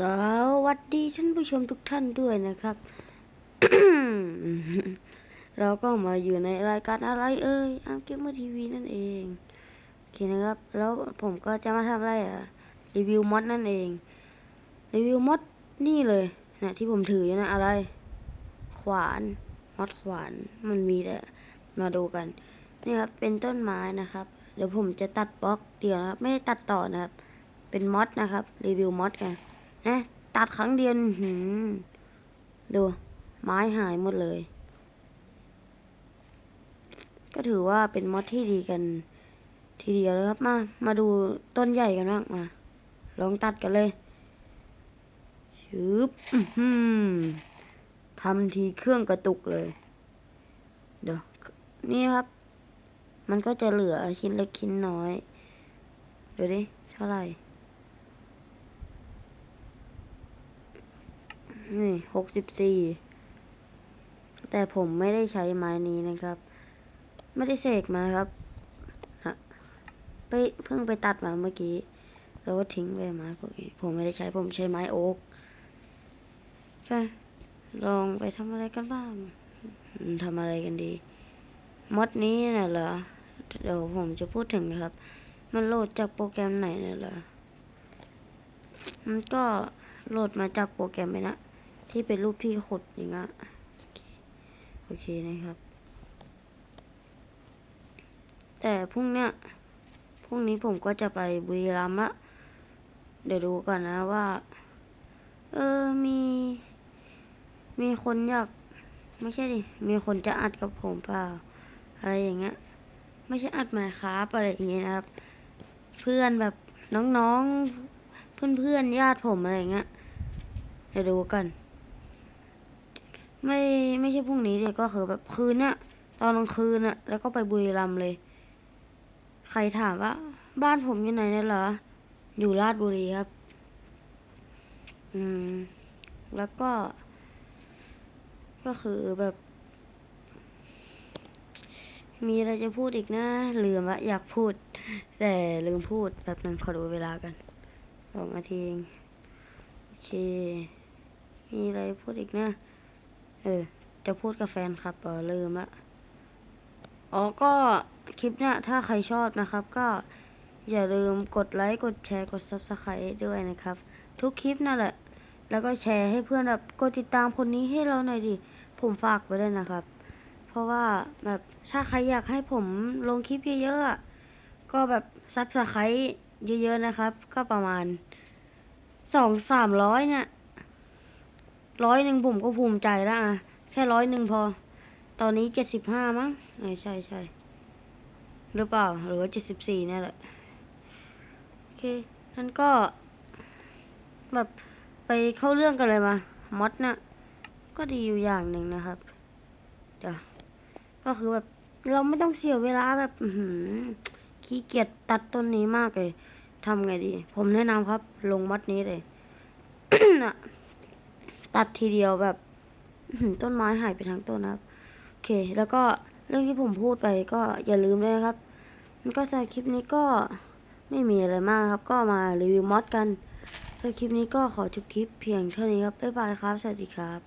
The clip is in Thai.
สวัสดีท่านผู้ชมทุกท่านด้วยนะครับ เราก็มาอยู่ในรายการอะไรเอ่ยอัมเกมเมอร์ทีวีนั่นเองโอเคนะครับ แล้วผมก็จะมาทำอะไรอะรีวิวมอดนั่นเองรีวิวมอดนี่เลยนะที่ผมถืออยู่นะอะไร ขวานมอดขวานมันมีแต่มาดูกันนี่ครับเป็นต้นไม้นะครับ เดี๋ยวผมจะตัดบล็อกเดียวนะครับ ไม่ได้ตัดต่อนะครับ เป็นมอดนะครับ รีวิวมอดกัน นะตัดครั้งเดียวหืมดู ไม้หายหมดเลย ก็ถือว่าเป็นมอดที่ดีกัน ทีเดียวเลยครับ มา มาดูต้นใหญ่กันบ้างมา ลองตัดกันเลยชืบทำทีเครื่องกระตุกเลย เดี๋ยว นี่ครับ มันก็จะเหลือชิ้นเล็กชิ้นน้อย ดูดิ เท่าไหร่ นี่หกสิบสี่แต่ผมไม่ได้ใช้ไม้นี้นะครับ ไม่ได้เสกมาครับไปเพิ่งไปตัดมาเมื่อกี้แล้วก็ทิ้งไปมาพวกนี้ผมไม่ได้ใช้ผมใช้ไม้โอ๊กไปลองไปทำอะไรกันบ้างทำอะไรกันดี มดนี้น่ะเหรอ เดี๋ยวผมจะพูดถึงนะครับ มันโหลดจากโปรแกรมไหนน่ะเหรอ มันก็โหลดมาจากโปรแกรมไปนะ ที่เป็นรูปที่ขุดอย่างเงี้ยโอเคนะครับ แต่พรุ่งเนี้ยพรุ่งนี้ผมก็จะไปบุรีรัมย์ละ เดี๋ยวดูก่อนนะว่า เออมี มีคนอยากไม่ใช่ดิ มีคนจะอัดกับผมเปล่า อะไรอย่างเงี้ย ไม่ใช่อัดหมายครับอะไรอย่างเงี้ยนะครับ เพื่อนแบบน้องๆ เพื่อนๆ ญาติผมอะไรอย่างเงี้ย เดี๋ยวดูกัน ไม่ไม่ใช่พรุ่งนี้เดี๋ยวก็คือแบบคืนนี้ยตอนกลางคืนอะแล้วก็ไปบุรีรัมย์เลย ใครถามว่า บ้านผมอยู่ไหนเนี่ยเหรอ อยู่ราชบุรีครับ อืม แล้วก็ ก็คือแบบ มีอะไรจะพูดอีกนะลืมละอยากพูด แต่ลืมพูดแบบนั้นขอดูเวลากันสองนาทีเองโอเค มีอะไรพูดอีกนะ เออ จะพูดกับแฟนครับเออลืมละอ๋อก็คลิปเนี้ยถ้าใครชอบนะครับ ก็อย่าลืมกดไลค์กดแชร์กด subscribe ด้วยนะครับ ทุกคลิปนั่นแหละ แล้วก็แชร์ให้เพื่อนแบบกดติดตามคนนี้ให้เราหน่อยดิผมฝากไว้ด้วยนะครับ เพราะว่าแบบถ้าใครอยากให้ผมลงคลิปเยอะๆก็แบบซับสไครต์เยอะๆนะครับ ก็ประมาณสองสามร้อยเนี่ย ร้อยหนึ่งผมก็ภูมิใจแล้วอะแค่ร้อยหนึ่งพอ ตอนนี้เจ็ดสิบห้ามั้งใช่ใช่หรือเปล่า หรือว่าเจ็ดสิบสี่นี่แหละ โอเคนั่นก็ แบบไปเข้าเรื่องกันเลยมามอดนะ่ะ ก็ดีอยู่อย่างหนึ่งนะครับ เดี๋ยว ก็คือแบบเราไม่ต้องเสียเวลาแบบขี้เกียจตัดต้นนี้มากเลยทำไงดี ผมแนะนำครับ ลงมอดนี้เลย ตัดทีเดียวแบบต้นไม้หายไปทั้งต้นนะครับ โอเค แล้วก็เรื่องที่ผมพูดไปก็อย่าลืมเลยครับ มันก็สำหรับคลิปนี้ก็ไม่มีอะไรมากครับ ก็มารีวิวมอดกันสำหรับคลิปนี้ก็ขอจบคลิปเพียงเท่านี้ครับ บ๊ายบายครับ สวัสดีครับ